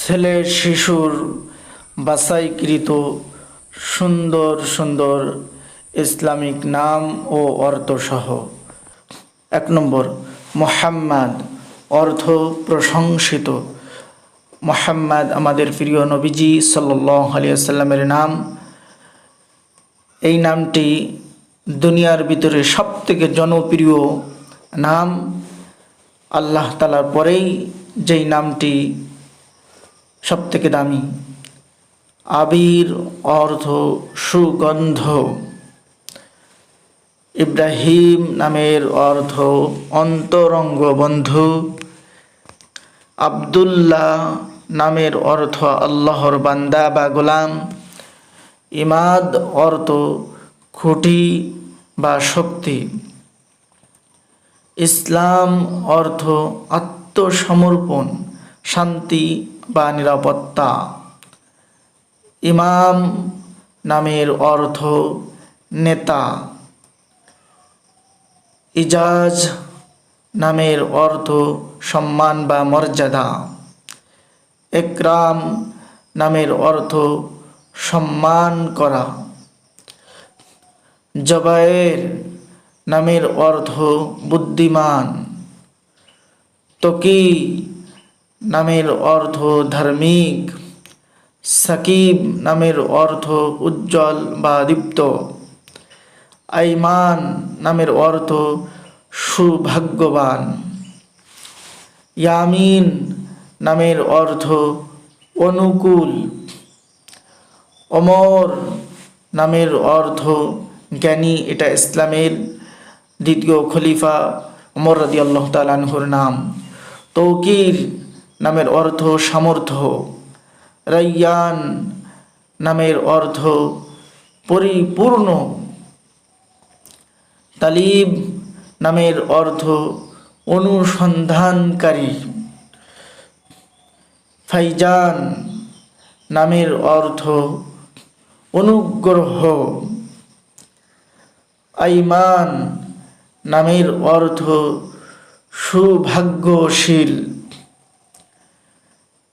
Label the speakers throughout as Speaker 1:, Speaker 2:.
Speaker 1: ছেলে শিশুর বাছাইকৃত সুন্দর সুন্দর ইসলামিক নাম ও অর্থসহ। এক নম্বর, মোহাম্মদ, অর্থ প্রশংসিত। মোহাম্মদ আমাদের প্রিয় নবীজি সাল্লাহ আলিয়াল্লামের নাম। এই নামটি দুনিয়ার ভিতরে সবথেকে জনপ্রিয় নাম। আল্লাহ তালার পরেই যেই নামটি সবথেকে দামি? আবির অর্থ সুগন্ধ। ইব্রাহিম নামের অর্থ অন্তরঙ্গ বন্ধু আবদুল্লাহ নামের অর্থ আল্লাহর বান্দা বা গোলাম। ইমাদ অর্থ খুঁটি বা শক্তি। ইসলাম অর্থ আত্মসমর্পণ, শান্তি বা নিরাপত্তা। ইমাম নামের অর্থ নেতা। ইজাজ নামের অর্থ সম্মান বা মর্যাদা। একরাম নামের অর্থ সম্মান করা। জবায়ের নামের অর্থ বুদ্ধিমান। তকি নামের অর্থ ধার্মিক, সাকিব নামের অর্থ উজ্জ্বল বা দীপ্ত, আইমান নামের অর্থ সুভাগ্যবান, ইয়ামিন নামের অর্থ অনুকূল অমর নামের অর্থ জ্ঞানী, এটা ইসলামের দ্বিতীয় খলিফা অমর রাদি আল্লাহ তালানহুর নাম, তৌকির নামের অর্থ সামর্থ্য। রাইয়ান নামের অর্থ পরিপূর্ণ। তালিব নামের অর্থ অনুসন্ধানকারী। ফাইজান নামের অর্থ অনুগ্রহ। আইমান নামের অর্থ সুভাগ্যশীল।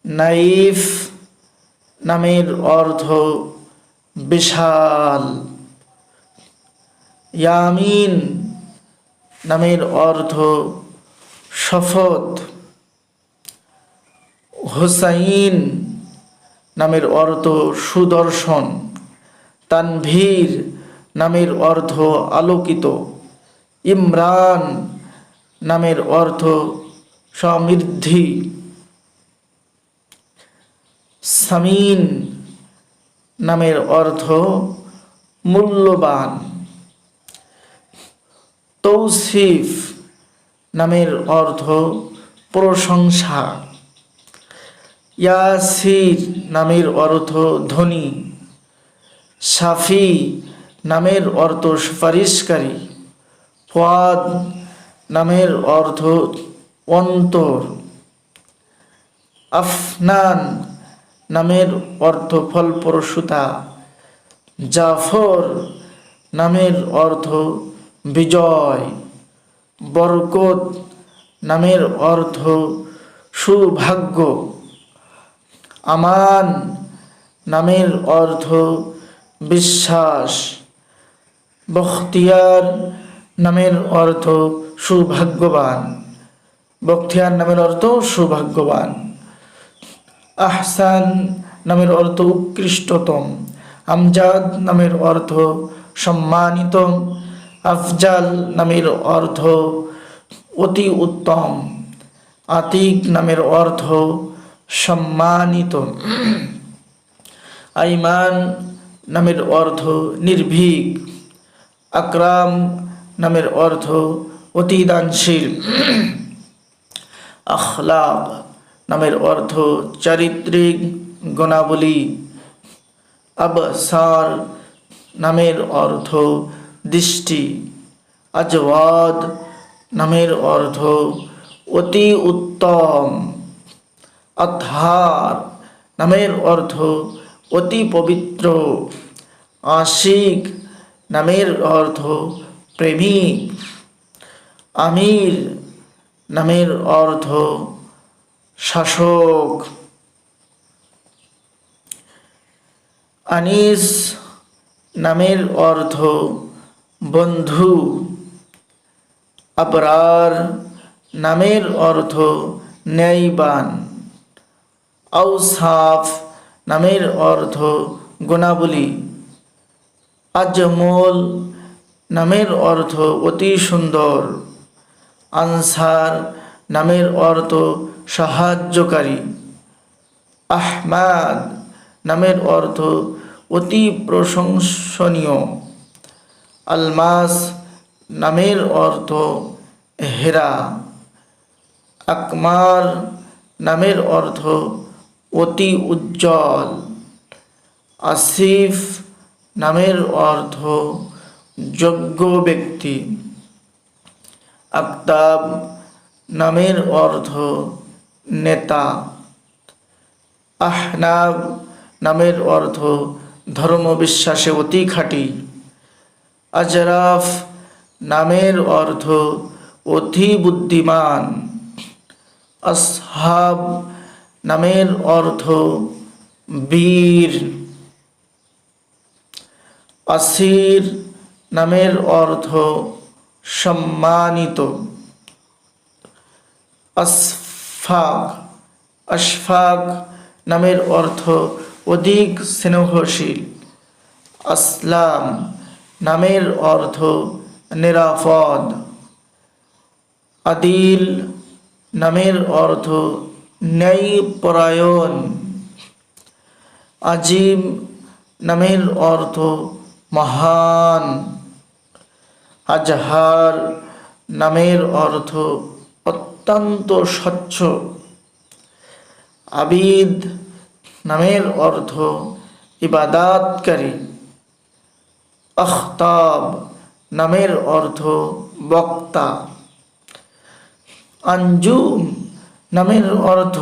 Speaker 1: নাইফ নামের অর্থ বিশাল। ইয়ামিন নামের অর্থ শপথ হোসাইন নামের অর্থ সুদর্শন। তানভীর নামের অর্থ আলোকিত। ইমরান নামের অর্থ সমৃদ্ধি। সামিন নামের অর্থ মূল্যবান। তৌসিফ নামের অর্থ প্রশংসা। ইয়াসির নামের অর্থ ধনী। সাফি নামের অর্থ সুপারিশকারী। ফাদ নামের অর্থ অন্তর। আফনান নামের অর্থ ফলপ্রসূতা জাফর নামের অর্থ বিজয় বরকত নামের অর্থ সৌভাগ্য আমান নামের অর্থ বিশ্বাস বখতিয়ার নামের অর্থ সৌভাগ্যবান বখতিয়ার নামের অর্থ সৌভাগ্যবান আহসান নামের অর্থ উৎকৃষ্টতম। আমজাদ নামের অর্থ সম্মানিত। আফজাল নামের অর্থ অতি উত্তম। আতিক নামের অর্থ সম্মানিত। আইমান নামের অর্থ নির্ভীক। আকরাম নামের অর্থ অতি দানশীল। আখলাক নামের অর্থ চারিত্রিক গুণাবলী। আবসার নামের অর্থ দৃষ্টি। আজওয়াদ নামের অর্থ অতি উত্তম। আধার নামের অর্থ অতি পবিত্র। আশিক নামের অর্থ প্রেমিক। আমির নামের অর্থ শাসক আনিস নামের অর্থ বন্ধু আবরার নামের অর্থ ন্যায়বান আউসাফ নামের অর্থ গুণাবলী আজমল নামের অর্থ অতি সুন্দর আনসার নামের অর্থ সাহায্যকারী। আহমাদ নামের অর্থ অতি প্রশংসনীয়। আলমাস নামের অর্থ হেরা। আকমার নামের অর্থ অতি উজ্জ্বল। আসিফ নামের অর্থ যোগ্য ব্যক্তি। আক্তাব নামের অর্থ নেতা। আহনাব নামের অর্থ ধর্ম বিশ্বাসে অতি খাঁটি। আজরাফ নামের অর্থ অতি বুদ্ধিমান। আসহাব নামের অর্থ বীর। আসির নামের অর্থ সম্মানিত। আসফাক আশফাক নামের অর্থ অধিক স্নেহশীল। আসলাম নামের অর্থ নিরাপদ। আদিল নামের অর্থ ন্যায়পরায়ণ। আজিম নামের অর্থ মহান। আজহার নামের অর্থ অত্যন্ত স্বচ্ছ। আবিদ নামের অর্থ ইবাদাতকারী। আখতাব নামের অর্থ বক্তা। আঞ্জুম নামের অর্থ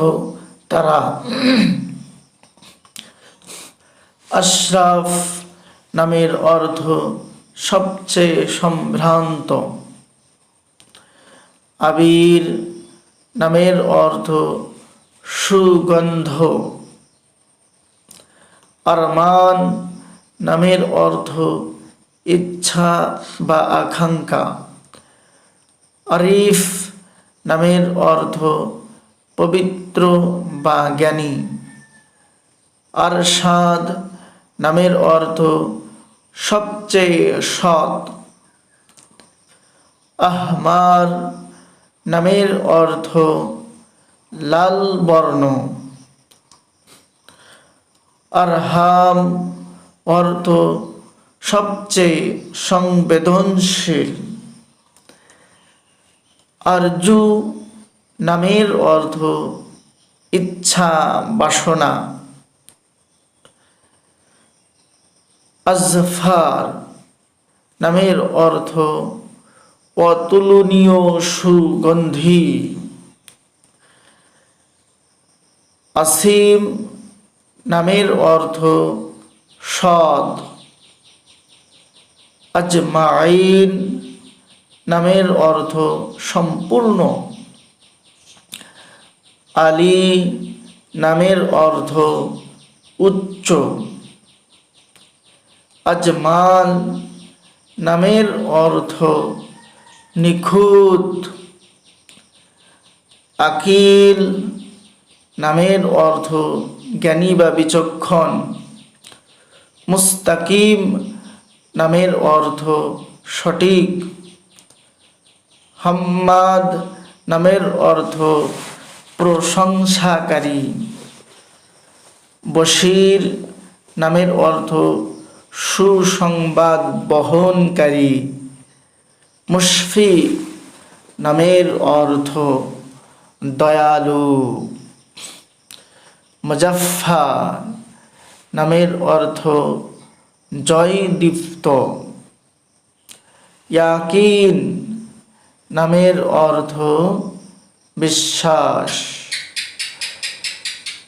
Speaker 1: তারা। আশরাফ নামের অর্থ সবচেয়ে সম্ভ্রান্ত। আবির নামের অর্থ সুগন্ধ। আরমান নামের অর্থ ইচ্ছা বা আকাঙ্ক্ষা। আরিফ নামের অর্থ পবিত্র বা জ্ঞানী। আরশাদ নামের অর্থ সবচেয়ে সৎ। আহমার নামের অর্থ লাল বর্ণ। আরহাম অর্থ সবচেয়ে সংবেদনশীল। আরজু নামের অর্থ ইচ্ছা বাসনা। আজফার নামের অর্থ অতুলনীয় সুগন্ধি। আসিম নামের অর্থ সৎ। আজমাইন নামের অর্থ সম্পূর্ণ। আলী নামের অর্থ উচ্চ। আজমান নামের অর্থ নিখুঁত। আকিল নামের অর্থ জ্ঞানী বা বিচক্ষণ। মুস্তাকিম নামের অর্থ সঠিক। হাম্মাদ নামের অর্থ প্রশংসাকারী। বশির নামের অর্থ সুসংবাদ বহনকারী। মুশফি নামের অর্থ দয়ালু। মুজাফফার নামের অর্থ জয়দীপ্ত। ইয়াকিন নামের অর্থ বিশ্বাস।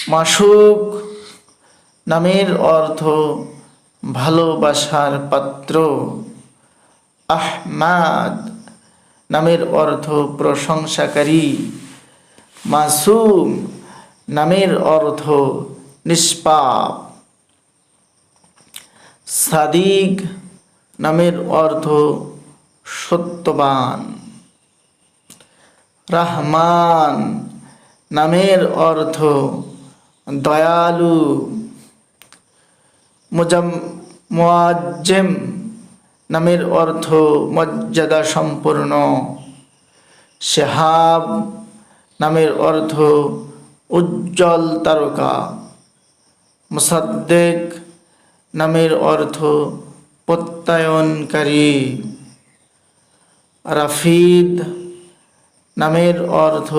Speaker 1: মাসুক নামের অর্থ ভালোবাসার পাত্র। আহমাদ নামের অর্থ প্রশংসাকারী। মাসুম নামের অর্থ নিষ্পাপ। সাদিক নামের অর্থ সত্যবান। রহমান নামের অর্থ দয়ালু। মুজাম মুয়াজ্জেম নামের অর্থ মর্যাদা সম্পূর্ণ। শেহাব নামের অর্থ উজ্জ্বল তারকা। মুসাদ্দেক নামের অর্থ প্রত্যায়নকারী। রাফিদ নামের অর্থ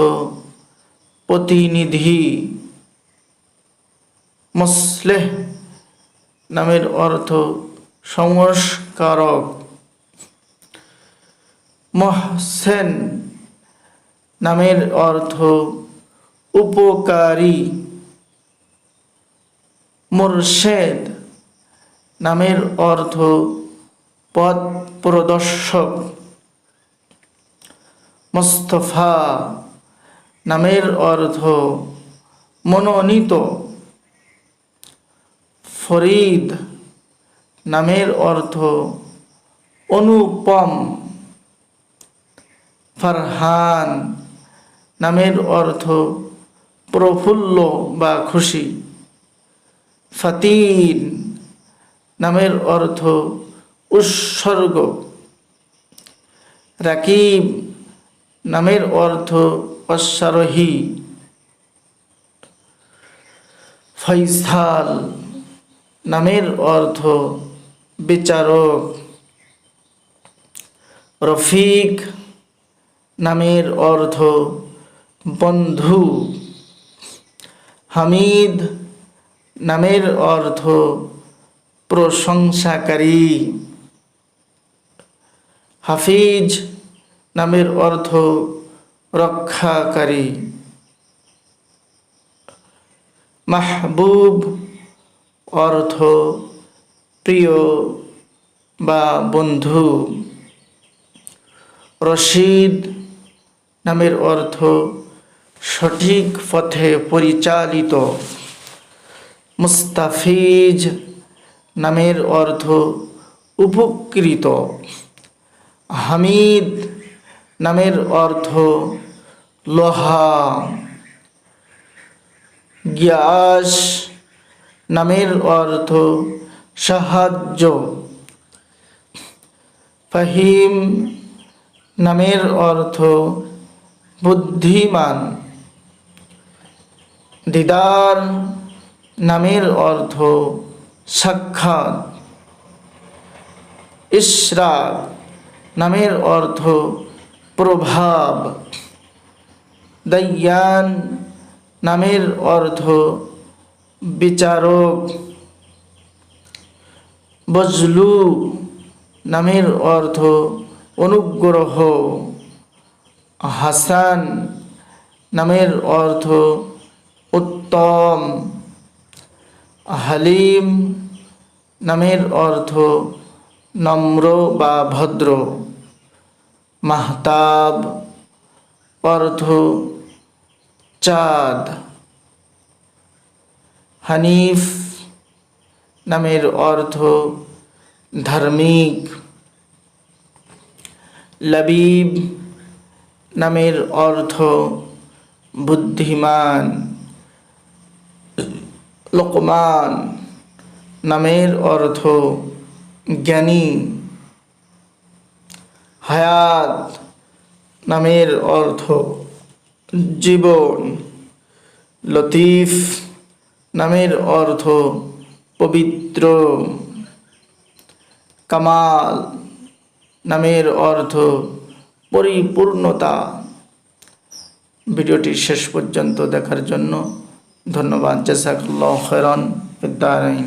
Speaker 1: প্রতিনিধি। মুসলেহ নামের অর্থ সংস্কারক মহসেন নামের অর্থ উপকারী। মুর্শেদ নামের অর্থ পথ প্রদর্শক। মুস্তফা নামের অর্থ মনোনীত। ফরিদ নামের অর্থ অনুপম। ফারহান নামের অর্থ প্রফুল্ল বা খুশি। ফাতিন নামের অর্থ উৎসর্গ। রাকিব নামের অর্থ অশ্বারোহী। ফৈসাল নামের অর্থ বিচারক রফিক নামের অর্থ বন্ধু হামিদ নামের অর্থ প্রশংসাকারী হাফিজ নামের অর্থ রক্ষাকারী মাহবুব অর্থ প্রিয় বা বন্ধু, রশিদ নামের অর্থ সঠিক পথে পরিচালিত। মুস্তাফিজ নামের অর্থ উপকৃত। হামিদ নামের অর্থ লোহা। গ্যাস নামের অর্থ সাহায্য ফাহিম নামের অর্থ বুদ্ধিমান দিদার নামের অর্থ সাক্ষাৎ ইশরাক নামের অর্থ প্রভাব দয়ান নামের অর্থ বিচারক বজলু নামের অর্থ অনুগ্রহ। হাসান নামের অর্থ উত্তম। হালিম নামের অর্থ নম্র বা ভদ্র। মাহতাব অর্থ চাঁদ। হানিফ নামের অর্থ ধার্মিক। লবিব নামের অর্থ বুদ্ধিমান। লোকমান নামের অর্থ জ্ঞানী। হায়াত নামের অর্থ জীবন। লতিফ নামের অর্থ পবিত্র কামাল নামের অর্থ পরিপূর্ণতা। ভিডিওটি শেষ পর্যন্ত দেখার জন্য ধন্যবাদ। জাজাকাল্লাহ খেরন বিদ্যারাইন